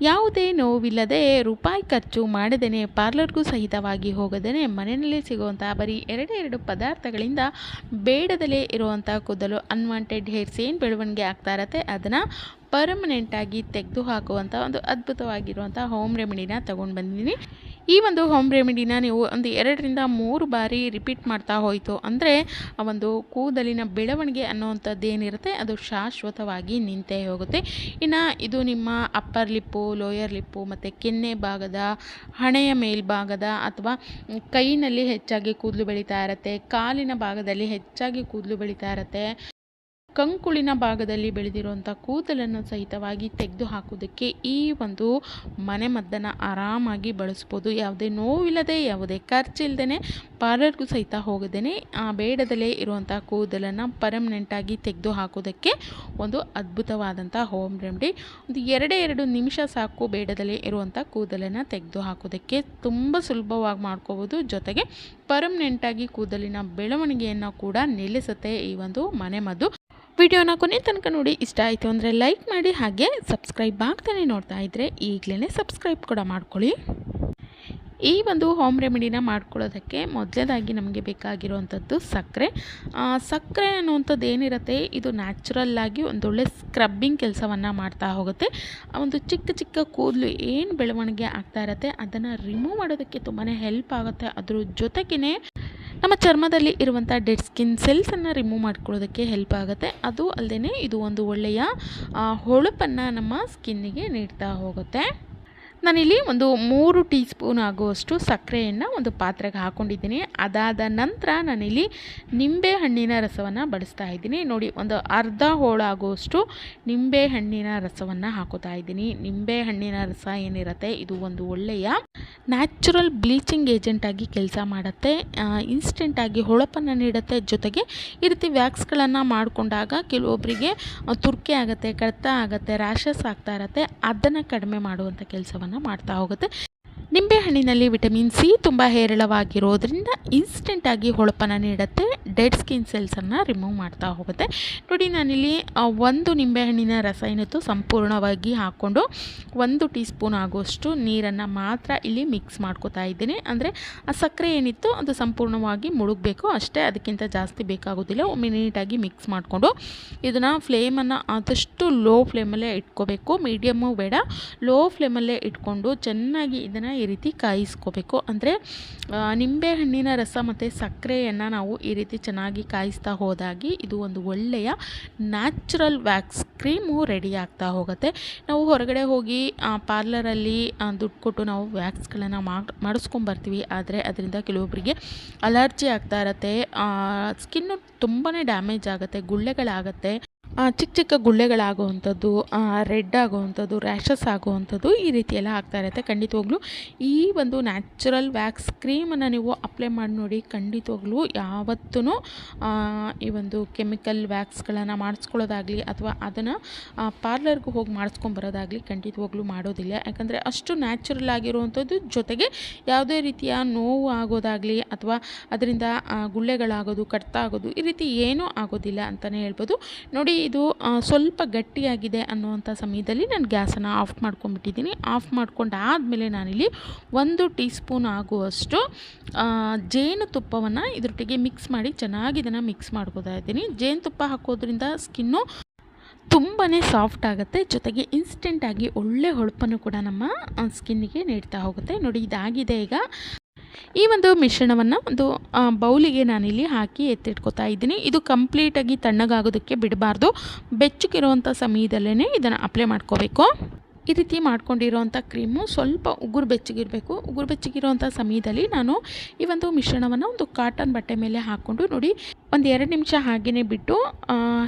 ಯಾವುದೇ ನೋವಿಲ್ಲದೆ ರೂಪಾಯಿ ಖರ್ಚು ಮಾಡದೇ ಪಾರ್ಲರ್ಗೂ ಸಹಿತವಾಗಿ ಹೋಗದೇ ಮನೆಯಲ್ಲೇ ಸಿಗುವಂಥ ಬರೀ ಎರಡೇ ಎರಡು ಪದಾರ್ಥಗಳಿಂದ ಬೇಡದಲ್ಲೇ ಇರುವಂಥ ಕೂದಲು ಅನ್ವಾಂಟೆಡ್ ಹೇರ್ಸ್ ಏನು ಬೆಳವಣಿಗೆ ಆಗ್ತಾ ಇರತ್ತೆ ಅದನ್ನು ಪರ್ಮನೆಂಟಾಗಿ ತೆಗೆದು ಹಾಕುವಂಥ ಒಂದು ಅದ್ಭುತವಾಗಿರುವಂಥ ಹೋಮ್ ರೆಮಿಡಿನ ತೊಗೊಂಡು ಬಂದಿದ್ದೀನಿ. ಈ ಒಂದು ಹೋಮ್ ರೆಮಿಡಿನ ನೀವು ಒಂದು ಎರಡರಿಂದ ಮೂರು ಬಾರಿ ರಿಪೀಟ್ ಮಾಡ್ತಾ ಹೋಯಿತು. ಅಂದರೆ ಆ ಒಂದು ಕೂದಲಿನ ಬೆಳವಣಿಗೆ ಅನ್ನುವಂಥದ್ದು ಏನಿರುತ್ತೆ ಅದು ಶಾಶ್ವತವಾಗಿ ನಿಂತೇ ಹೋಗುತ್ತೆ. ಇನ್ನು ಇದು ನಿಮ್ಮ ಅಪ್ಪರ್ ಲಿಪ್ಪು ಲೋಯರ್ ಲಿಪ್ಪು ಮತ್ತು ಕೆನ್ನೆ ಭಾಗದ, ಹಣೆಯ ಮೇಲ್ಭಾಗದ ಅಥವಾ ಕೈನಲ್ಲಿ ಹೆಚ್ಚಾಗಿ ಕೂದಲು ಬೆಳೀತಾ ಇರುತ್ತೆ, ಕಾಲಿನ ಭಾಗದಲ್ಲಿ ಹೆಚ್ಚಾಗಿ ಕೂದಲು ಬೆಳೀತಾ ಇರುತ್ತೆ ಕಂಕುಳಿನ ಭಾಗದಲ್ಲಿ ಬೆಳೆದಿರುವಂಥ ಕೂದಲನ್ನು ಸಹಿತವಾಗಿ ತೆಗೆದು ಹಾಕೋದಕ್ಕೆ ಈ ಒಂದು ಮನೆಮದ್ದನ್ನು ಆರಾಮಾಗಿ ಬಳಸ್ಬೋದು. ಯಾವುದೇ ನೋವಿಲ್ಲದೆ, ಯಾವುದೇ ಖರ್ಚಿಲ್ಲದೇ ಪಾರ್ಲರ್ಗೂ ಸಹಿತ ಹೋಗದೇ ಬೇಡದಲ್ಲೇ ಇರುವಂಥ ಕೂದಲನ್ನು ಪರ್ಮನೆಂಟಾಗಿ ತೆಗೆದು ಹಾಕೋದಕ್ಕೆ ಒಂದು ಅದ್ಭುತವಾದಂಥ ಹೋಮ್ ರೆಮಿಡಿ ಒಂದು ಎರಡೇ ಎರಡು ನಿಮಿಷ ಸಾಕು ಬೇಡದಲ್ಲೇ ಇರುವಂಥ ಕೂದಲನ್ನು ತೆಗೆದು ಹಾಕೋದಕ್ಕೆ ತುಂಬ ಸುಲಭವಾಗಿ ಮಾಡ್ಕೋಬೋದು. ಜೊತೆಗೆ ಪರ್ಮನೆಂಟಾಗಿ ಕೂದಲಿನ ಬೆಳವಣಿಗೆಯನ್ನು ಕೂಡ ನಿಲ್ಲಿಸುತ್ತೆ ಈ ಒಂದು ಮನೆಮದ್ದು. ವಿಡಿಯೋನ ಕೊನೆ ತನಕ ನೋಡಿ ಇಷ್ಟ ಆಯಿತು ಅಂದರೆ ಲೈಕ್ ಮಾಡಿ ಹಾಗೆ ಸಬ್ಸ್ಕ್ರೈಬ್ ಆಗ್ತಾನೆ ನೋಡ್ತಾ ಇದ್ದರೆ ಈಗಲೇ ಸಬ್ಸ್ಕ್ರೈಬ್ ಕೂಡ ಮಾಡ್ಕೊಳ್ಳಿ. ಈ ಒಂದು ಹೋಮ್ ರೆಮಿಡಿನ ಮಾಡ್ಕೊಳ್ಳೋದಕ್ಕೆ ಮೊದಲೇದಾಗಿ ನಮಗೆ ಬೇಕಾಗಿರುವಂಥದ್ದು ಸಕ್ಕರೆ. ಸಕ್ಕರೆ ಅನ್ನುವಂಥದ್ದು ಏನಿರುತ್ತೆ, ಇದು ನ್ಯಾಚುರಲ್ಲಾಗಿ ಒಂದೊಳ್ಳೆ ಸ್ಕ್ರಬ್ಬಿಂಗ್ ಕೆಲಸವನ್ನು ಮಾಡ್ತಾ ಹೋಗುತ್ತೆ. ಒಂದು ಚಿಕ್ಕ ಚಿಕ್ಕ ಕೂದಲು ಏನು ಬೆಳವಣಿಗೆ ಆಗ್ತಾ ಇರುತ್ತೆ, ಅದನ್ನು ರಿಮೂವ್ ಮಾಡೋದಕ್ಕೆ ತುಂಬಾ ಹೆಲ್ಪ್ ಆಗುತ್ತೆ. ಅದ್ರ ಜೊತೆಗೇ ನಮ್ಮ ಚರ್ಮದಲ್ಲಿ ಇರುವಂಥ ಡೆಡ್ ಸ್ಕಿನ್ ಸೆಲ್ಸನ್ನು ರಿಮೂವ್ ಮಾಡ್ಕೊಳ್ಳೋದಕ್ಕೆ ಹೆಲ್ಪ್ ಆಗುತ್ತೆ. ಅದು ಅಲ್ಲದೆ ಇದು ಒಂದು ಒಳ್ಳೆಯ ಹೊಳಪನ್ನು ನಮ್ಮ ಸ್ಕಿನ್ನಿಗೆ ನೀಡ್ತಾ ಹೋಗುತ್ತೆ. ನಾನಿಲ್ಲಿ ಒಂದು ಮೂರು ಟೀ ಸ್ಪೂನ್ ಆಗುವಷ್ಟು ಸಕ್ಕರೆಯನ್ನು ಒಂದು ಪಾತ್ರೆಗೆ ಹಾಕ್ಕೊಂಡಿದ್ದೀನಿ ಅದಾದ ನಂತರ ನಾನಿಲ್ಲಿ ನಿಂಬೆ ಹಣ್ಣಿನ ರಸವನ್ನು ಬಳಸ್ತಾ ಇದ್ದೀನಿ. ನೋಡಿ, ಒಂದು ಅರ್ಧ ಹೋಳಾಗುವಷ್ಟು ನಿಂಬೆ ಹಣ್ಣಿನ ರಸವನ್ನು ಹಾಕೋತಾ ಇದ್ದೀನಿ. ನಿಂಬೆ ಹಣ್ಣಿನ ರಸ ಏನಿರುತ್ತೆ, ಇದು ಒಂದು ಒಳ್ಳೆಯ ನ್ಯಾಚುರಲ್ ಬ್ಲೀಚಿಂಗ್ ಏಜೆಂಟಾಗಿ ಕೆಲಸ ಮಾಡುತ್ತೆ. ಇನ್ಸ್ಟೆಂಟಾಗಿ ಹೊಳಪನ್ನು ನೀಡುತ್ತೆ. ಜೊತೆಗೆ ಈ ರೀತಿ ವ್ಯಾಕ್ಸ್ಗಳನ್ನು ಮಾಡಿಕೊಂಡಾಗ ಕೆಲವೊಬ್ಬರಿಗೆ ತುರ್ಕೆ ಆಗುತ್ತೆ ಕಡ್ತ ಆಗುತ್ತೆ, ರ್ಯಾಷಸ್ ಆಗ್ತಾ ಇರುತ್ತೆ. ಅದನ್ನು ಕಡಿಮೆ ಮಾಡುವಂಥ ಕೆಲಸವನ್ನು ಮಾಡ್ತಾ ಹೋಗುತ್ತೆ. ನಿಂಬೆಹಣ್ಣಿನಲ್ಲಿ ವಿಟಮಿನ್ ಸಿ ತುಂಬ ಹೇರಳವಾಗಿರೋದ್ರಿಂದ ಇನ್ಸ್ಟೆಂಟಾಗಿ ಹೊಳಪನ್ನು ನೀಡುತ್ತೆ. ಡೆಡ್ ಸ್ಕಿನ್ ಸೆಲ್ಸನ್ನು ರಿಮೂವ್ ಮಾಡ್ತಾ ಹೋಗುತ್ತೆ. ನೋಡಿ ನಾನಿಲ್ಲಿ ಒಂದು ನಿಂಬೆಹಣ್ಣಿನ ರಸ ಏನಿತ್ತು ಸಂಪೂರ್ಣವಾಗಿ ಹಾಕ್ಕೊಂಡು ಒಂದು ಟೀ ಸ್ಪೂನ್ ಆಗುವಷ್ಟು ನೀರನ್ನು ಮಾತ್ರ ಇಲ್ಲಿ ಮಿಕ್ಸ್ ಮಾಡ್ಕೋತಾ ಇದ್ದೀನಿ. ಅಂದರೆ ಆ ಸಕ್ಕರೆ ಏನಿತ್ತು ಅದು ಸಂಪೂರ್ಣವಾಗಿ ಮುಳುಗಬೇಕು. ಅಷ್ಟೇ ಅದಕ್ಕಿಂತ ಜಾಸ್ತಿ ಬೇಕಾಗೋದಿಲ್ಲ. ಒಮ್ಮೆ ನೀಟಾಗಿ ಮಿಕ್ಸ್ ಮಾಡಿಕೊಂಡು ಇದನ್ನು ಫ್ಲೇಮನ್ನು ಆದಷ್ಟು ಲೋ ಫ್ಲೇಮಲ್ಲೇ ಇಟ್ಕೋಬೇಕು. ಮೀಡಿಯಮ್ಮು ಬೇಡ. ಲೋ ಫ್ಲೇಮಲ್ಲೇ ಇಟ್ಕೊಂಡು ಚೆನ್ನಾಗಿ ಇದನ್ನು ಈ ರೀತಿ ಕಾಯಿಸ್ಕೋಬೇಕು. ಅಂದರೆ ನಿಂಬೆಹಣ್ಣಿನ ರಸ ಮತ್ತು ಸಕ್ಕರೆಯನ್ನು ನಾವು ಈ ರೀತಿ ಚೆನ್ನಾಗಿ ಕಾಯಿಸ್ತಾ ಹೋದಾಗಿ ಇದು ಒಂದು ಒಳ್ಳೆಯ ನ್ಯಾಚುರಲ್ ವ್ಯಾಕ್ಸ್ ಕ್ರೀಮು ರೆಡಿ ಆಗ್ತಾ ಹೋಗುತ್ತೆ. ನಾವು ಹೊರಗಡೆ ಹೋಗಿ ಪಾರ್ಲರಲ್ಲಿ ದುಡ್ಡು ಕೊಟ್ಟು ನಾವು ವ್ಯಾಕ್ಸ್ಗಳನ್ನು ಮಾಡಿಸ್ಕೊಂಬರ್ತೀವಿ. ಆದರೆ, ಅದರಿಂದ ಕೆಲವೊಬ್ಬರಿಗೆ ಅಲರ್ಜಿ ಆಗ್ತಾ ಇರತ್ತೆ. ಸ್ಕಿನ್ನು ತುಂಬಾ ಡ್ಯಾಮೇಜ್ ಆಗುತ್ತೆ, ಗುಳ್ಳೆಗಳಾಗುತ್ತೆ. ಚಿಕ್ಕ ಚಿಕ್ಕ ಗುಳ್ಳೆಗಳಾಗುವಂಥದ್ದು ರೆಡ್ ಆಗುವಂಥದ್ದು ರ್ಯಾಷಸ್ ಆಗುವಂಥದ್ದು ಈ ರೀತಿ ಎಲ್ಲ ಆಗ್ತಾ ಇರುತ್ತೆ. ಖಂಡಿತವಾಗ್ಲೂ ಈ ಒಂದು ನ್ಯಾಚುರಲ್ ವ್ಯಾಕ್ಸ್ ಕ್ರೀಮನ್ನು ನೀವು ಅಪ್ಲೈ ಮಾಡಿ ನೋಡಿ ಖಂಡಿತವಾಗ್ಲೂ ಯಾವತ್ತೂ ಈ ಒಂದು ಕೆಮಿಕಲ್ ವ್ಯಾಕ್ಸ್ಗಳನ್ನು ಮಾಡಿಸ್ಕೊಳ್ಳೋದಾಗಲಿ ಅಥವಾ ಅದನ್ನು ಪಾರ್ಲರ್ಗೂ ಹೋಗಿ ಮಾಡಿಸ್ಕೊಂಬರೋದಾಗಲಿ ಖಂಡಿತವಾಗ್ಲೂ ಮಾಡೋದಿಲ್ಲ. ಯಾಕಂದರೆ ಅಷ್ಟು ನ್ಯಾಚುರಲ್ ಆಗಿರುವಂಥದ್ದು ಜೊತೆಗೆ ಯಾವುದೇ ರೀತಿಯ ನೋವು ಆಗೋದಾಗಲಿ ಅಥವಾ ಅದರಿಂದ ಗುಳ್ಳೆಗಳಾಗೋದು ಕಡ್ತ ಆಗೋದು ಈ ರೀತಿ ಏನೂ ಆಗೋದಿಲ್ಲ ಅಂತಲೇ ಹೇಳ್ಬೋದು. ನೋಡಿ ಇದು ಸ್ವಲ್ಪ ಗಟ್ಟಿಯಾಗಿದೆ ಅನ್ನುವಂಥ ಸಮಯದಲ್ಲಿ ನಾನು ಗ್ಯಾಸನ್ನು ಆಫ್ ಮಾಡ್ಕೊಂಡ್ಬಿಟ್ಟಿದ್ದೀನಿ. ಆಫ್ ಮಾಡ್ಕೊಂಡಾದಮೇಲೆ ನಾನಿಲ್ಲಿ ಒಂದು ಟೀ ಸ್ಪೂನ್ ಆಗುವಷ್ಟು ಜೇನುತುಪ್ಪವನ್ನು ಇದರೊಟ್ಟಿಗೆ ಮಿಕ್ಸ್ ಮಾಡಿ ಚೆನ್ನಾಗಿ ಇದನ್ನು ಮಿಕ್ಸ್ ಮಾಡ್ಕೋತಾ ಇದ್ದೀನಿ. ಜೇನುತುಪ್ಪ ಹಾಕೋದ್ರಿಂದ ಸ್ಕಿನ್ನು ತುಂಬಾ ಸಾಫ್ಟ್ ಆಗುತ್ತೆ. ಜೊತೆಗೆ ಇನ್ಸ್ಟೆಂಟಾಗಿ ಒಳ್ಳೆ ಹೊಳಪನ್ನು ಕೂಡ ನಮ್ಮ ಸ್ಕಿನ್ನಿಗೆ ನೀಡ್ತಾ ಹೋಗುತ್ತೆ. ನೋಡಿ, ಇದಾಗಿದೆ ಈಗ. ಈ ಒಂದು ಮಿಶ್ರಣವನ್ನು ಒಂದು ಬೌಲಿಗೆ ನಾನಿಲ್ಲಿ ಹಾಕಿ ಎತ್ತಿಟ್ಕೊತಾ ಇದ್ದೀನಿ. ಇದು ಕಂಪ್ಲೀಟಾಗಿ ತಣ್ಣಗಾಗೋದಕ್ಕೆ ಬಿಡಬಾರ್ದು. ಬೆಚ್ಚಗಿರುವಂಥ ಸಮಯದಲ್ಲೇ ಇದನ್ನು ಅಪ್ಲೈ ಮಾಡ್ಕೋಬೇಕು. ಈ ರೀತಿ ಮಾಡ್ಕೊಂಡಿರೋವಂಥ ಕ್ರೀಮು ಸ್ವಲ್ಪ ಉಗುರು ಬೆಚ್ಚಗಿರಬೇಕು. ಉಗುರು ಬೆಚ್ಚಗಿರೋವಂಥ ಸಮಯದಲ್ಲಿ ನಾನು ಈ ಒಂದು ಮಿಶ್ರಣವನ್ನು ಒಂದು ಕಾಟನ್ ಬಟ್ಟೆ ಮೇಲೆ ಹಾಕ್ಕೊಂಡು ನೋಡಿ ಒಂದು ಎರಡು ನಿಮಿಷ ಹಾಗೆಯೇ ಬಿಟ್ಟು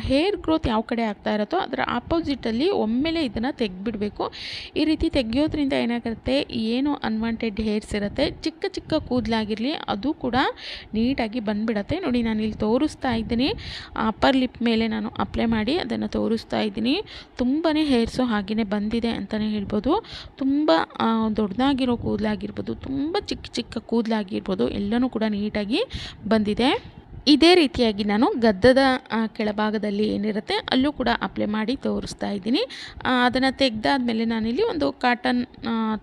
ಹೇರ್ ಗ್ರೋತ್ ಯಾವ ಕಡೆ ಆಗ್ತಾ ಇರುತ್ತೋ ಅದರ ಆಪೋಸಿಟಲ್ಲಿ ಒಮ್ಮೆಲೆ ಇದನ್ನು ತೆಗೆದ್ಬಿಡಬೇಕು. ಈ ರೀತಿ ತೆಗೆಯೋದ್ರಿಂದ ಏನಾಗುತ್ತೆ, ಏನು ಅನ್ವಾಂಟೆಡ್ ಹೇರ್ಸ್ ಇರುತ್ತೆ, ಚಿಕ್ಕ ಚಿಕ್ಕ ಕೂದಲಾಗಿರಲಿ ಅದು ಕೂಡ ನೀಟಾಗಿ ಬಂದುಬಿಡತ್ತೆ. ನೋಡಿ ನಾನು ಇಲ್ಲಿ ತೋರಿಸ್ತಾ ಇದ್ದೀನಿ. ಅಪ್ಪರ್ ಲಿಪ್ ಮೇಲೆ ನಾನು ಅಪ್ಲೈ ಮಾಡಿ ಅದನ್ನು ತೋರಿಸ್ತಾ ಇದ್ದೀನಿ. ತುಂಬಾ ಹೇರ್ಸು ಹಾಗೆಯೇ ಬಂದಿದೆ ಅಂತಲೇ ಹೇಳ್ಬೋದು. ತುಂಬ ದೊಡ್ಡದಾಗಿರೋ ಕೂದಲಾಗಿರ್ಬೋದು, ತುಂಬ ಚಿಕ್ಕ ಚಿಕ್ಕ ಕೂದಲಾಗಿರ್ಬೋದು, ಎಲ್ಲನೂ ಕೂಡ ನೀಟಾಗಿ ಬಂದಿದೆ. ಇದೇ ರೀತಿಯಾಗಿ ನಾನು ಗದ್ದದ ಕೆಳಭಾಗದಲ್ಲಿ ಏನಿರುತ್ತೆ ಅಲ್ಲೂ ಕೂಡ ಅಪ್ಲೈ ಮಾಡಿ ತೋರಿಸ್ತಾ ಇದ್ದೀನಿ. ಅದನ್ನು ತೆಗೆದಾದ್ಮೇಲೆ ನಾನಿಲ್ಲಿ ಒಂದು ಕಾಟನ್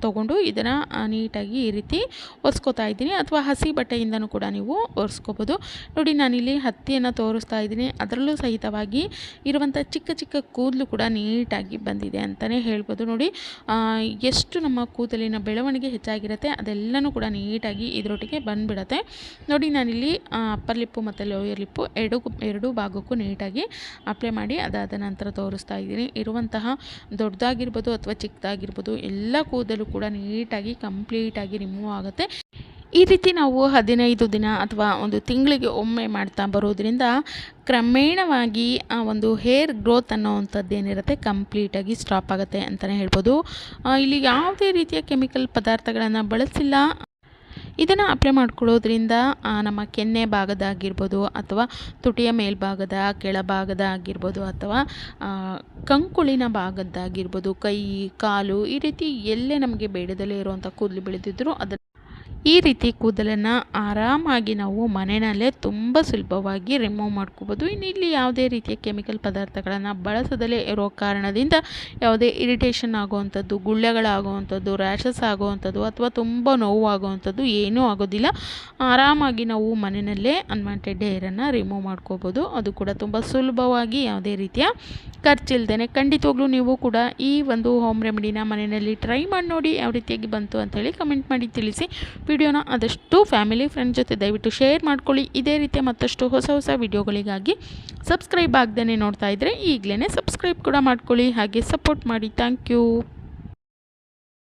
ತೊಗೊಂಡು ಇದನ್ನು ನೀಟಾಗಿ ಈ ರೀತಿ ಒರೆಸ್ಕೋತಾ ಇದ್ದೀನಿ. ಅಥವಾ ಹಸಿ ಬಟ್ಟೆಯಿಂದನೂ ಕೂಡ ನೀವು ಒರೆಸ್ಕೋಬೋದು. ನೋಡಿ, ನಾನಿಲ್ಲಿ ಹತ್ತಿಯನ್ನು ತೋರಿಸ್ತಾ ಇದ್ದೀನಿ. ಅದರಲ್ಲೂ ಸಹಿತವಾಗಿ ಇರುವಂಥ ಚಿಕ್ಕ ಚಿಕ್ಕ ಕೂದಲು ಕೂಡ ನೀಟಾಗಿ ಬಂದಿದೆ ಅಂತಲೇ ಹೇಳ್ಬೋದು. ನೋಡಿ ಎಷ್ಟು ನಮ್ಮ ಕೂದಲಿನ ಬೆಳವಣಿಗೆ ಹೆಚ್ಚಾಗಿರುತ್ತೆ ಅದೆಲ್ಲನೂ ಕೂಡ ನೀಟಾಗಿ ಇದರೊಟ್ಟಿಗೆ ಬಂದುಬಿಡತ್ತೆ. ನೋಡಿ, ನಾನಿಲ್ಲಿ ಅಪ್ಪರ್ ಲಿಪ್ಪು ಮತ್ತು ಲೋಯರ್ ಲಿಪ್ಪು ಎರಡು ಎರಡೂ ಭಾಗಕ್ಕೂ ನೀಟಾಗಿ ಅಪ್ಲೈ ಮಾಡಿ ಅದಾದ ನಂತರ ತೋರಿಸ್ತಾ ಇದ್ದೀನಿ. ಇರುವಂತಹ ದೊಡ್ಡದಾಗಿರ್ಬೋದು ಅಥವಾ ಚಿಕ್ಕದಾಗಿರ್ಬೋದು ಎಲ್ಲ ಕೂದಲು ಕೂಡ ನೀಟಾಗಿ ಕಂಪ್ಲೀಟಾಗಿ ರಿಮೂವ್ ಆಗುತ್ತೆ. ಈ ರೀತಿ ನಾವು ಹದಿನೈದು ದಿನ ಅಥವಾ ಒಂದು ತಿಂಗಳಿಗೆ ಒಮ್ಮೆ ಮಾಡ್ತಾ ಬರೋದ್ರಿಂದ ಕ್ರಮೇಣವಾಗಿ ಆ ಒಂದು ಹೇರ್ ಗ್ರೋತ್ ಅನ್ನೋವಂಥದ್ದು ಏನಿರುತ್ತೆ ಕಂಪ್ಲೀಟಾಗಿ ಸ್ಟಾಪ್ ಆಗುತ್ತೆ ಅಂತಲೇ ಹೇಳ್ಬೋದು. ಇಲ್ಲಿ ಯಾವುದೇ ರೀತಿಯ ಕೆಮಿಕಲ್ ಪದಾರ್ಥಗಳನ್ನು ಬಳಸಿಲ್ಲ. ಇದನ್ನು ಅಪ್ಲೈ ಮಾಡ್ಕೊಳ್ಳೋದ್ರಿಂದ ನಮ್ಮ ಕೆನ್ನೆ ಭಾಗದಾಗಿರ್ಬೋದು ಅಥವಾ ತುಟಿಯ ಮೇಲ್ಭಾಗದ, ಕೆಳಭಾಗದ ಆಗಿರ್ಬೋದು ಅಥವಾ ಕಂಕುಳಿನ ಭಾಗದ್ದಾಗಿರ್ಬೋದು, ಕೈ, ಕಾಲು ಈ ರೀತಿ ಎಲ್ಲೇ ನಮಗೆ ಬೇಡದಲ್ಲೇ ಇರುವಂಥ ಕೂದಲು ಬೆಳೆದಿದ್ದರೂ ಅದನ್ನು ಈ ರೀತಿ ಕೂದಲನ್ನು ಆರಾಮಾಗಿ ನಾವು ಮನೆಯಲ್ಲೇ ತುಂಬ ಸುಲಭವಾಗಿ ರಿಮೂವ್ ಮಾಡ್ಕೋಬೋದು. ಇನ್ನು ಇಲ್ಲಿ ಯಾವುದೇ ರೀತಿಯ ಕೆಮಿಕಲ್ ಪದಾರ್ಥಗಳನ್ನು ಬಳಸದಲ್ಲೇ ಇರೋ ಕಾರಣದಿಂದ ಯಾವುದೇ ಇರಿಟೇಷನ್ ಆಗುವಂಥದ್ದು, ಗುಳ್ಳೆಗಳಾಗುವಂಥದ್ದು ರ್ಯಾಷಸ್ ಆಗುವಂಥದ್ದು ಅಥವಾ ತುಂಬ ನೋವು ಆಗುವಂಥದ್ದು ಏನೂ ಆಗೋದಿಲ್ಲ. ಆರಾಮಾಗಿ ನಾವು ಮನೆಯಲ್ಲೇ ಅನ್ವಾಂಟೆಡ್ ಹೇರನ್ನು ರಿಮೂವ್ ಮಾಡ್ಕೋಬೋದು. ಅದು ಕೂಡ ತುಂಬ ಸುಲಭವಾಗಿ ಯಾವುದೇ ರೀತಿಯ ಖರ್ಚಿಲ್ದೇ ಖಂಡಿತವಾಗ್ಲೂ ನೀವು ಕೂಡ ಈ ಒಂದು ಹೋಮ್ ರೆಮಿಡಿನ ಮನೆಯಲ್ಲಿ ಟ್ರೈ ಮಾಡಿ ನೋಡಿ ಯಾವ ರೀತಿಯಾಗಿ ಬಂತು ಅಂಥೇಳಿ ಕಮೆಂಟ್ ಮಾಡಿ ತಿಳಿಸಿ. ವಿಡಿಯೋನ ಆದಷ್ಟು ಫ್ಯಾಮಿಲಿ ಫ್ರೆಂಡ್ ಜೊತೆ ದಯವಿಟ್ಟು ಶೇರ್ ಮಾಡ್ಕೊಳ್ಳಿ. ಇದೇ ರೀತಿಯ ಮತ್ತಷ್ಟು ಹೊಸ ಹೊಸ ವಿಡಿಯೋಗಳಿಗಾಗಿ ಸಬ್ಸ್ಕ್ರೈಬ್ ಆಗದೇ ನೋಡ್ತಾ ಇದ್ದರೆ ಈಗಲೇ ಸಬ್ಸ್ಕ್ರೈಬ್ ಕೂಡ ಮಾಡ್ಕೊಳ್ಳಿ. ಹಾಗೆ ಸಪೋರ್ಟ್ ಮಾಡಿ. Thank you.